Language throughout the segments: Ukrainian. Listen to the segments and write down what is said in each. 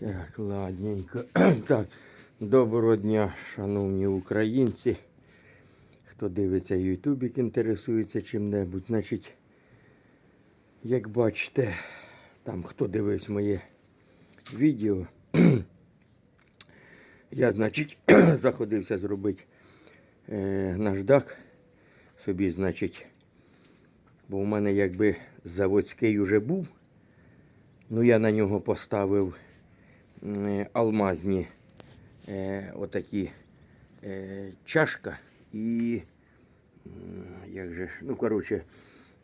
Так, ладненько. Так, доброго дня, шановні українці. Хто дивиться ютубік, інтересується чим-небудь. Значить, як бачите, там хто дивився моє відео, я, значить, заходився зробити е, наждак собі, значить, бо в мене якби заводський уже був. Ну, я на нього поставив алмазні е, отакі е, чашка і як же, ну, коротше,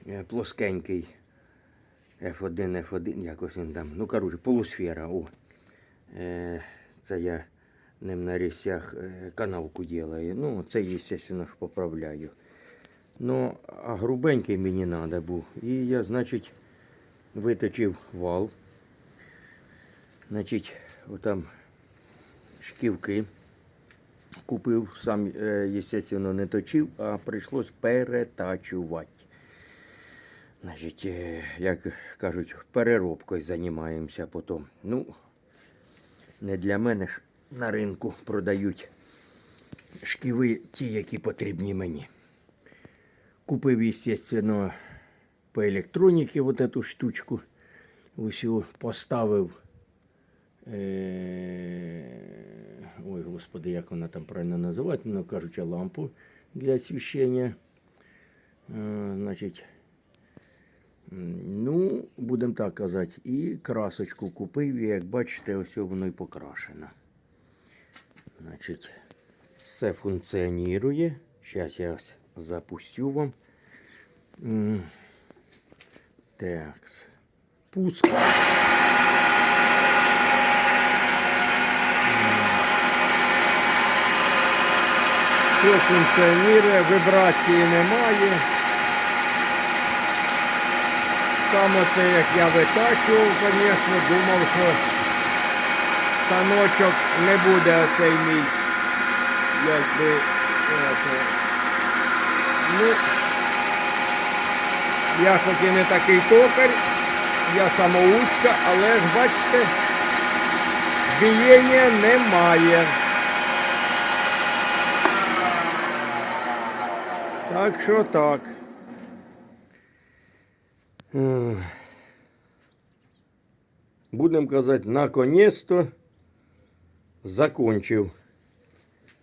е, плоскенький F1, F1, якось він там. Ну, коротше, полусфера. О. Е, це я ним на рісях е, канавку делаю. Ну, це, естественно, ж поправляю. Ну, а грубенький мені треба був. І я, значить, виточив вал. Значить, отам шківки купив, сам, е, естественно, не точив, а прийшлось перетачувати. Значить, е, як кажуть, переробкою займаємося потім. Ну, не для мене ж на ринку продають шківи ті, які потрібні мені. Купив, естественно, по електроніці вот эту штучку. Усю поставив. Е... Ой, господи, як вона там правильно називається, ну кажучи, лампу для освіщення. Е, Значить, ну, будемо так казати, і красочку купив, і як бачите, ось воно і покрашено. Значить, все функціонує. Зараз я запустю вам. Так. Пуск. Все функціонує, вібрації немає. Саме це як я витачував, звісно, думав, що станочок не буде оцей мій. Якби. ето, Ну, я хоч і не такий токар, я самоучка, але ж бачите, бієння немає. Так що так. Будемо казати, наконець-то закончив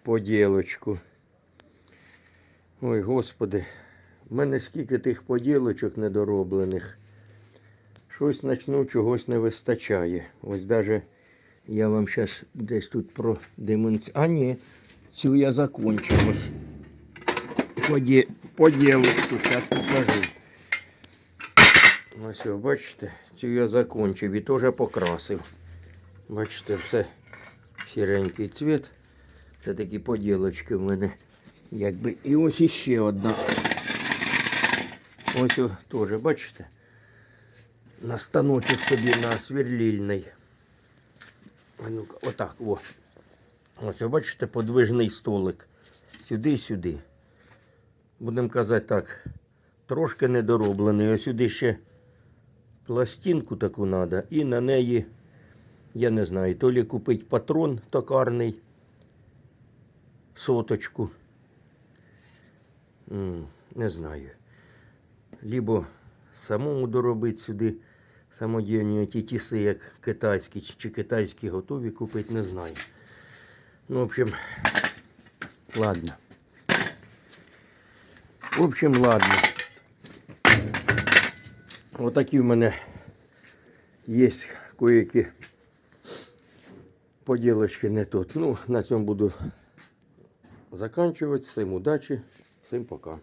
поділочку. Ой, господи, в мене скільки тих поділочок недороблених. Щось начну, чогось не вистачає. Ось даже я вам зараз десь тут продемонструю. А ні, цю я закончив. Поді... Поділочку, зараз покажу. Ось, ви бачите, цю я закончив і теж покрасив. Бачите, все сіренький цвіт. Це такі поділочки в мене. Якби. І ось іще одна. Ось теж, бачите? На станочок собі на сверлільний. А ну-ка, отак, о. Ось, бачите, подвижний столик. Сюди і сюди. Будемо казати так, трошки недороблений. Ось сюди ще пластинку таку треба. І на неї, я не знаю, то лі купити патрон токарний, соточку. Не знаю. Либо самому доробити сюди самодільні ті тіси, як китайські, чи китайські готові купити, не знаю. Ну, в общем, ладно. В общем, ладно. Отакі в мене є кое-які поділочки не тут. Ну, на цьому буду заканчувати. Всім удачі, всім пока.